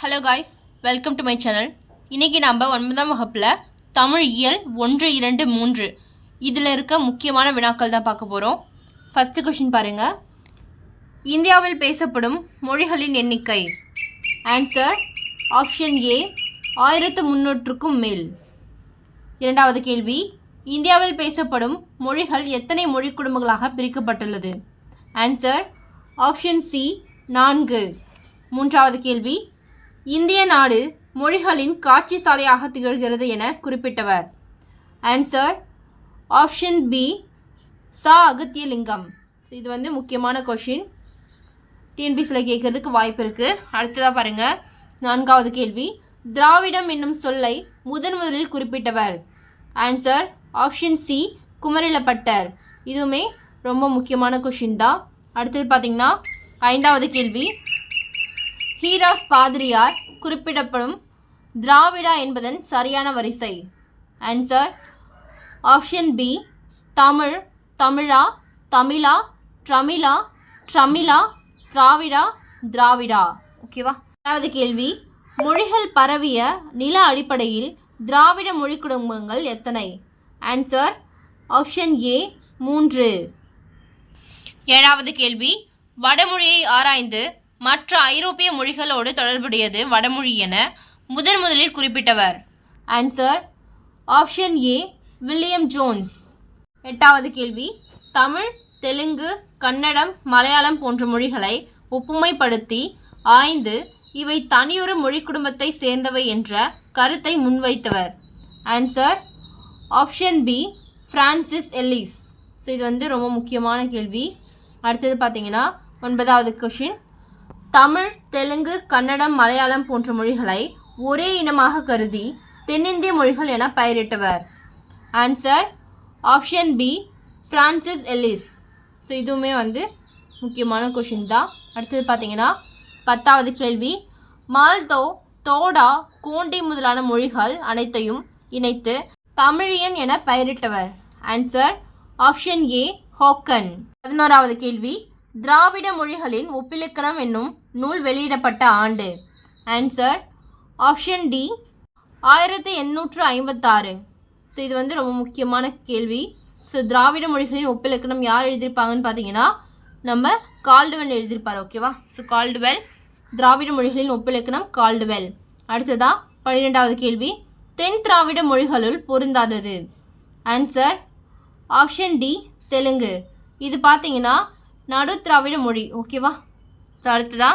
Hello guys welcome to my channel இன்றைக்கி நம்ம ஒன்பதாம் வகுப்பில் தமிழ் இயல் ஒன்று இரண்டு மூன்று. இதில் இருக்க முக்கியமான வினாக்கள் தான் பார்க்க போகிறோம் ஃபஸ்ட்டு கொஷின் பாருங்கள் இந்தியாவில் பேசப்படும் மொழிகளின் எண்ணிக்கை. ஆன்சர் ஆப்ஷன் ஏ ஆயிரத்து முன்னூற்றுக்கும் மேல். இரண்டாவது கேள்வி. இந்தியாவில் பேசப்படும் மொழிகள் எத்தனை மொழி குடும்பங்களாக பிரிக்கப்பட்டுள்ளது? ஆன்சர் ஆப்ஷன் சி நான்கு. மூன்றாவது கேள்வி. இந்திய நாடு மொழிகளின் காட்சி சாலையாக திகழ்கிறது என குறிப்பிட்டவர். ஆன்சர் ஆப்ஷன் பி சா அகத்தியலிங்கம். இது வந்து முக்கியமான கொஷின் டிஎன்பிசியில் கேட்கறதுக்கு வாய்ப்பு இருக்குது அடுத்ததாக பாருங்கள் நான்காவது கேள்வி. திராவிடம் என்னும் சொல்லை முதன் முதலில் குறிப்பிட்டவர். Answer option C Kumarila Bhattar. இதுவுமே ரொம்ப முக்கியமான கொஷின் தான். அடுத்தது பார்த்திங்கன்னா ஐந்தாவது கேள்வி. ஹீராஸ் பாதிரியார் குறிப்பிடப்படும் திராவிடா என்பதன் சரியான வரிசை. Answer option B Tamil Tamizha Tamizha ட்ரமிழா ட்ரமிழா Dravida Dravida. ஓகேவா அதாவது கேள்வி மொழிகள் பரவிய நில அடிப்படையில் திராவிட மொழி குடும்பங்கள் எத்தனை? ஆன்சர் ஆப்ஷன் ஏ மூன்று. ஏழாவது கேள்வி வடமொழியை ஆராய்ந்து மற்ற ஐரோப்பிய மொழிகளோடு தொடர்புடையது வடமொழி என முதன் முதலில் குறிப்பிட்டவர். Answer option A William Jones எட்டாவது கேள்வி. தமிழ் தெலுங்கு கன்னடம் மலையாளம் போன்ற மொழிகளை ஒப்புமைப்படுத்தி ஆய்ந்து இவை தனியொரு மொழி குடும்பத்தை சேர்ந்தவை என்ற கருத்தை முன்வைத்தவர். Answer option B Francis Ellis so இது வந்து ரொம்ப முக்கியமான கேள்வி. அடுத்தது பார்த்தீங்கன்னா ஒன்பதாவது கொஷின் தமிழ் தெலுங்கு கன்னடம் மலையாளம் போன்ற மொழிகளை ஒரே இனமாக கருதி தென்னிந்திய மொழிகள் என பெயரிட்டவர். Answer option B Francis Ellis so இதுவுமே வந்து முக்கியமான கொஷின் தான். அடுத்தது பார்த்தீங்கன்னா பத்தாவது கேள்வி. மால்தோ தோடா கோண்டி முதலான மொழிகள் அனைத்தையும் இணைத்து தமிழியன் என பெயரிட்டவர். ஆன்சர் ஆப்ஷன் ஏ ஹோக்கன். பதினோராவது கேள்வி. திராவிட மொழிகளின் ஒப்பிலக்கணம் என்னும் நூல் வெளியிடப்பட்ட ஆண்டு. ஆன்சர் ஆப்ஷன் டி ஆயிரத்தி எண்ணூற்று ஐம்பத்தாறு. ஸோ இது வந்து ரொம்ப முக்கியமான கேள்வி. ஸோ திராவிட மொழிகளின் ஒப்பிலக்கணம் யார் எழுதியிருப்பாங்கன்னு பார்த்தீங்கன்னா நம்ம கால்டுவெல் எழுதியிருப்பார் ஓகேவா ஸோ கால்டுவெல். திராவிட மொழிகளின் ஒப்பிலக்கணம் கால்டுவெல். அடுத்ததா பன்னிரெண்டாவது கேள்வி. தென் திராவிட மொழிகளுள் பொருந்தாதது. Answer option D Telugu. இது பார்த்தீங்கன்னா நடு திராவிட மொழி ஓகேவா அடுத்ததா?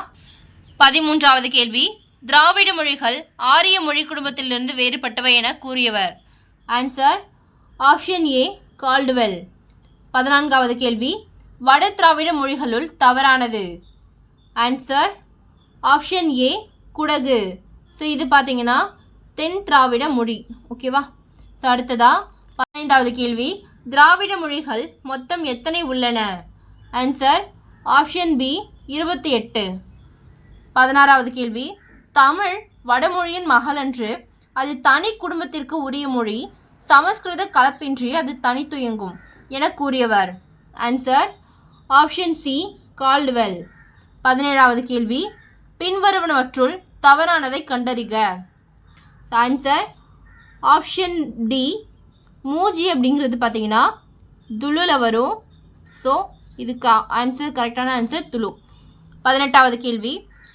பதிமூன்றாவது கேள்வி. திராவிட மொழிகள் ஆரிய மொழி குடும்பத்திலிருந்து வேறுபட்டவை என கூறியவர். ஆன்சர் ஆப்ஷன் ஏ கால்டுவெல் பதினான்காவது கேள்வி. வட திராவிட மொழிகளுள் தவறானது. Answer option A Kodagu. So இது பார்த்தீங்கன்னா தென் திராவிட மொழி. ஓகேவா ஸோ அடுத்ததா? பதினைந்தாவது கேள்வி. திராவிட மொழிகள் மொத்தம் எத்தனை உள்ளன? ஆன்சர் ஆப்ஷன் பி இருபத்தி எட்டு. பதினாறாவது கேள்வி. தமிழ் வடமொழியின் மகள் என்று அது தனி குடும்பத்திற்கு உரிய மொழி சமஸ்கிருத கலப்பின்றி அது தனித்துயங்கும் என கூறியவர். ஆன்சர் ஆப்ஷன் சி கால்டுவெல் பதினேழாவது கேள்வி. பின்வருவனவற்றுள் தவறானதை கண்டறிக. ஆன்சர் ஆப்ஷன் டி மூஜி அப்படிங்கிறது பார்த்தீங்கன்னா துளுல வரும் ஸோ இதுக்கு? ஆன்சர் கரெக்டான ஆன்சர் துளு. பதினெட்டாவது கேள்வி.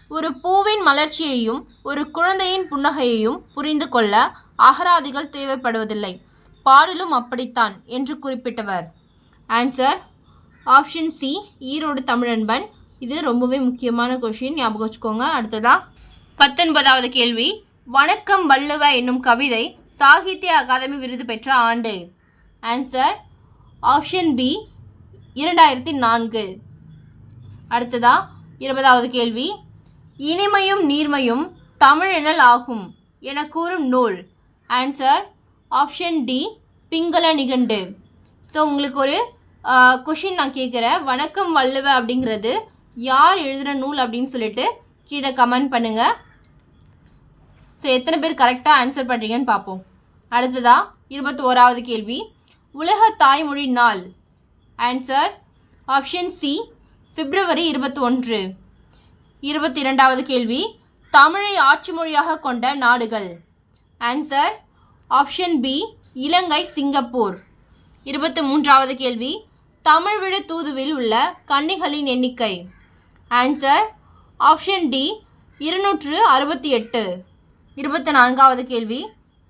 ஒரு பூவின் மலர்ச்சியையும் ஒரு குழந்தையின் புன்னகையையும் புரிந்து கொள்ள அகராதிகள் தேவைப்படுவதில்லை. பாடலும் அப்படித்தான் என்று குறிப்பிட்டவர். Answer option C Erode Tamilanban. இது ரொம்பவே முக்கியமான கொஷின் ஞாபகம் வச்சுக்கோங்க. அடுத்ததா? பத்தொன்பதாவது கேள்வி. வணக்கம் வள்ளுவ என்னும் கவிதை சாகித்ய அகாதமி விருது பெற்ற ஆண்டு. ஆன்சர் ஆப்ஷன் பி இரண்டாயிரத்தி நான்கு. அடுத்ததா இருபதாவது கேள்வி. இனிமையும் நீர்மையும் தமிழெனல் ஆகும் என கூறும் நூல். Answer option D Pingala Nigandu. So உங்களுக்கு ஒரு கொஷின் நான் கேட்குறேன். வணக்கம் வள்ளுவ அப்படிங்கிறது யார் எழுதுகிற நூல் அப்படின்னு சொல்லிட்டு கீழே கமெண்ட் பண்ணுங்கள் ஸோ எத்தனை பேர் கரெக்டாக ஆன்சர் பண்ணுறீங்கன்னு பார்ப்போம். அடுத்ததா இருபத்தி ஓராவது கேள்வி. உலக தாய்மொழி நாள். ஆன்சர் ஆப்ஷன் சி பிப்ரவரி இருபத்தி ஒன்று இருபத்தி இரண்டாவது கேள்வி தமிழை ஆட்சி மொழியாக கொண்ட நாடுகள். Answer option B Ilangai Singapore. இருபத்தி மூன்றாவது கேள்வி தமிழ் விழு தூதுவில் உள்ள கன்னிகளின் எண்ணிக்கை. ஆன்சர் ஆப்ஷன் டி இருநூற்று அறுபத்தி எட்டு இருபத்தி நான்காவது கேள்வி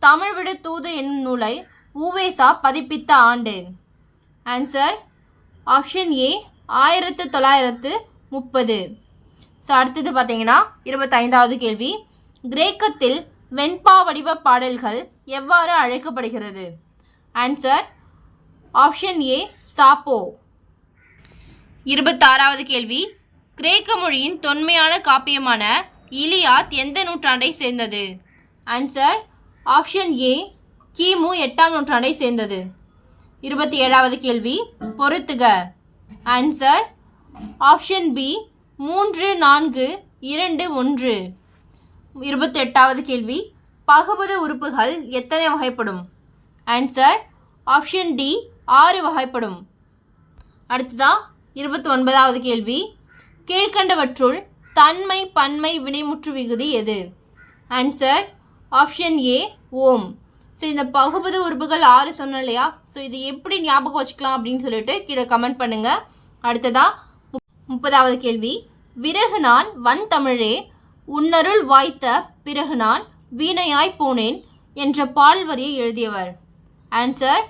தமிழ் விடு தூது என்னும் நூலை ஊவேசா பதிப்பித்த ஆண்டு. ஆன்சர் ஆப்ஷன் ஏ ஆயிரத்து தொள்ளாயிரத்து முப்பது. ஸோ அடுத்தது பார்த்தீங்கன்னா இருபத்தைந்தாவது கேள்வி. கிரேக்கத்தில் வெண்பா வடிவ பாடல்கள் எவ்வாறு அழைக்கப்படுகிறது? Answer option A Sappho. இருபத்தாறாவது கேள்வி. கிரேக்க மொழியின் தொன்மையான காப்பியமான இலியாத் எந்த நூற்றாண்டை சேர்ந்தது? ஆன்சர் ஆப்ஷன் ஏ கிமு எட்டாம் நூற்றாண்டை சேர்ந்தது. இருபத்தி ஏழாவது கேள்வி பொறுத்துக. ஆன்சர் ஆப்ஷன் பி மூன்று நான்கு இரண்டு ஒன்று. இருபத்தி எட்டாவது கேள்வி பகுபத உறுப்புகள் எத்தனை வகைப்படும்? ஆன்சர் ஆப்ஷன் டி ஆறு வகைப்படும். அடுத்ததா இருபத்தி ஒன்பதாவது கேள்வி கீழ்கண்டவற்றுள் தன்மை பன்மை வினைமுற்று விகுதி எது? ஆன்சர் ஆப்ஷன் ஏ ஓம். ஸோ இந்த பகுபத உறுப்புகள் ஆறு சொன்னோம் இல்லையா? ஸோ இது எப்படி ஞாபகம் வச்சுக்கலாம் அப்படின்னு சொல்லிட்டு கீழே கமெண்ட் பண்ணுங்க. அடுத்ததா முப்- முப்பதாவது கேள்வி. விறகு நான் வன் தமிழே உன்னருள் வாய்த்த பிறகு நான் வீணையாய் போனேன் என்ற பால் வரியை எழுதியவர். ஆன்சர்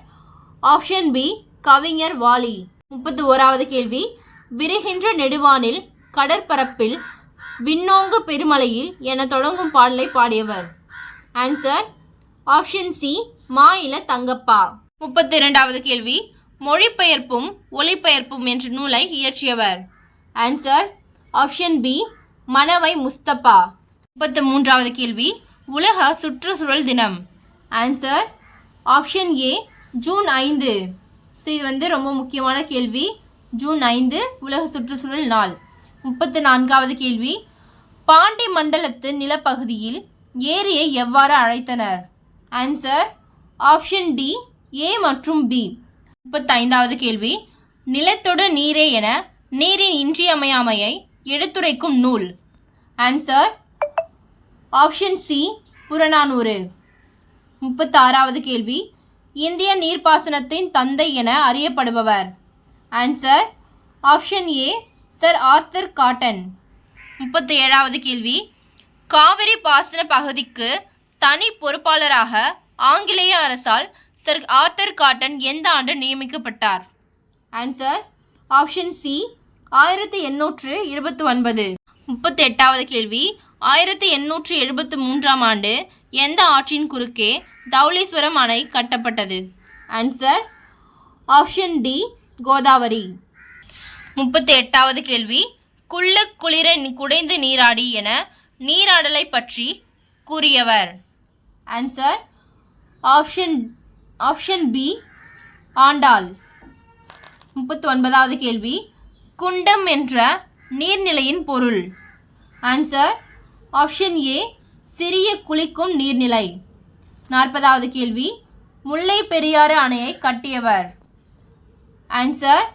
ஆப்ஷன் பி கவிஞர் வாலி. முப்பத்தி ஓராவது கேள்வி. விரிகின்ற நெடுவானில் கடற்பரப்பில் விண்ணோங்கு பெருமலையில் என தொடங்கும் பாடலை பாடியவர். ஆன்சர் ஆப்ஷன் சி மாயில தங்கப்பா. முப்பத்தி இரண்டாவது கேள்வி மொழிபெயர்ப்பும் ஒளிபெயர்ப்பும் என்ற நூலை இயற்றியவர். Answer option B Manavai Mustafa. முப்பத்தி மூன்றாவது கேள்வி உலக சுற்றுச்சூழல் தினம். ஆன்சர் ஆப்ஷன் ஏ ஜூன் ஐந்து. ஸோ இது வந்து ரொம்ப முக்கியமான கேள்வி. ஜூன் ஐந்து உலக சுற்றுச்சூழல் நாள். முப்பத்தி நான்காவது கேள்வி பாண்டி மண்டலத்து நிலப்பகுதியில் ஏரியை எவ்வாறு அழைத்தனர்? ஆன்சர் ஆப்ஷன் டி ஏ மற்றும் பி முப்பத்தைந்தாவது கேள்வி. நிலத்தொடு நீரே என நீரின் இன்றியமையாமையை எடுத்துரைக்கும் நூல். Answer option C Purananuru. முப்பத்தாறாவது கேள்வி. இந்திய நீர்ப்பாசனத்தின் தந்தை என அறியப்படுபவர். Answer option A sir Arthur Cotton முப்பத்தி ஏழாவது கேள்வி. காவிரி பாசன பகுதிக்கு தனி பொறுப்பாளராக ஆங்கிலேய அரசால் சர் ஆர்த்தர் காட்டன் எந்த ஆண்டு நியமிக்கப்பட்டார்? ஆன்சர் ஆப்ஷன் சி ஆயிரத்தி எண்ணூற்று இருபத்தி ஒன்பது முப்பத்தி எட்டாவது கேள்வி ஆயிரத்தி எண்ணூற்று எழுபத்து மூன்றாம் ஆண்டு எந்த ஆற்றின் குறுக்கே தௌலீஸ்வரம் அணை கட்டப்பட்டது? Answer option D Godavari. முப்பத்தி எட்டாவது கேள்வி குள்ள குளிர குடைந்து நீராடி என நீராடலை பற்றி கூறியவர். Answer option option B Andal. முப்பத்தி ஒன்பதாவது கேள்வி. குண்டம் என்ற நீர்நிலையின் பொருள். ஆன்சர் ஆப்ஷன் ஏ சிறிய குளிக்கும் நீர்நிலை. நாற்பதாவது கேள்வி. முல்லை பெரியாறு அணையை கட்டியவர். Answer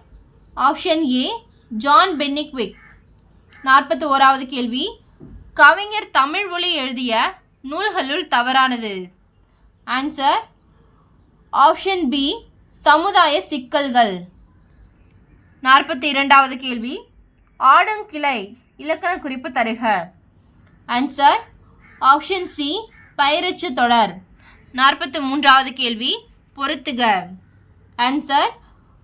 option A John Pennycuick நாற்பத்தி ஓராவது கேள்வி. கவிஞர் தமிழ் மொழி எழுதிய நூல்களுள் தவறானது. ஆன்சர் ஆப்ஷன் பி சமுதாய சிக்கல்கள். நாற்பத்தி இரண்டாவது கேள்வி. ஆடங்கிளை இலக்கண குறிப்பு தருக. ஆன்சர் ஆப்ஷன் சி பயிரச்சு தொடர். நாற்பத்தி மூன்றாவது கேள்வி. பொருத்துக ஆன்சர்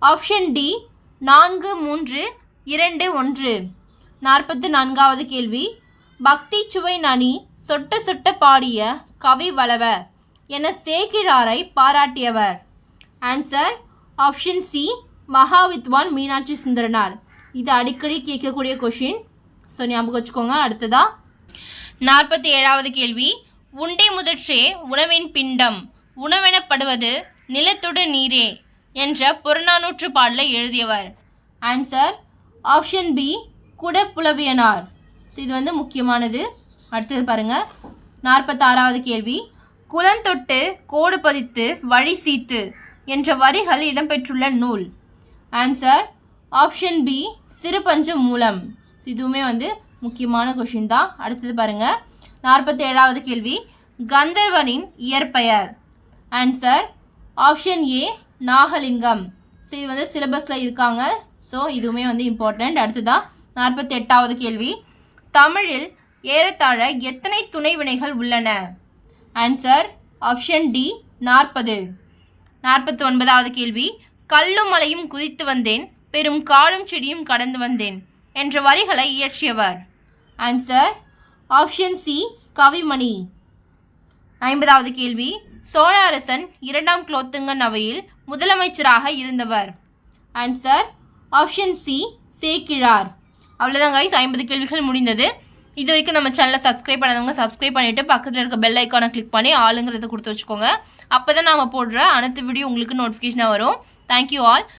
ஆப்ஷன் டி நான்கு மூன்று இரண்டு ஒன்று. நாற்பத்தி நான்காவது கேள்வி. பக்தி சுவை நனி சொட்ட சொட்ட பாடிய கவி வளவர் என சேக்கிழாரை பாராட்டியவர். Answer option C Mahavidwan Meenakshi Sundaranar. இது அடிக்கடி கேட்கக்கூடிய கொஷின் ஸோ ஞாபகம் வச்சுக்கோங்க அடுத்ததா. நாற்பத்தி ஏழாவது கேள்வி. உண்டை முதற்றே உணவின் பிண்டம். உணவெனப்படுவது நிலத்தொடு நீரே என்ற புறநானூற்று பாடலை எழுதியவர். Answer option B Kudapulaviyanar. இது வந்து முக்கியமானது. அடுத்தது பாருங்க. நாற்பத்தாறாவது கேள்வி. குலம் தொட்டு கோடு பதித்து வழி சீத்து என்ற வரிகள் இடம்பெற்றுள்ள நூல். ஆன்சர் ஆப்ஷன் பி சிறுபஞ்ச மூலம். இதுவுமே வந்து முக்கியமான கொஷின் தான். அடுத்தது பாருங்க. நாற்பத்தி ஏழாவது கேள்வி. கந்தர்வனின் இயற்பெயர். Answer option A Nagalingam. So இது வந்து சிலபஸில் இருக்காங்க. ஸோ இதுவுமே வந்து இம்பார்ட்டண்ட் அடுத்ததான் நாற்பத்தி எட்டாவது கேள்வி. தமிழில் ஏறத்தாழ எத்தனை துணை வினைகள் உள்ளன? ஆன்சர் ஆப்ஷன் டி நாற்பது. நாற்பத்தி ஒன்பதாவது கேள்வி. கல்லும் மலையும் குதித்து வந்தேன். பெரும் காடும் செடியும் கடந்து வந்தேன் என்ற வரிகளை இயற்றியவர். Answer option C Kavimani. ஐம்பதாவது கேள்வி. சோழ அரசன் இரண்டாம் குலோத்துங்கன் அவையில் முதலமைச்சராக இருந்தவர். Answer option C Sekkizhar. அவ்வளோதான் கைஸ் ஐம்பது கேள்விகள் முடிந்தது. இது வரைக்கும் நம்ம சேனலை சப்ஸ்கிரைப் பண்ணாதவங்க சப்ஸ்கிரைப் பண்ணிவிட்டு பக்கத்தில் இருக்க பெல் ஐக்கானை கிளிக் பண்ணி ஆளுங்கிறத கொடுத்து வச்சுக்கோங்க. அப்போ தான் நாம் போடுற அனைத்து வீடியோ உங்களுக்கு நோட்டிஃபிகேஷனாக வரும். Thank you all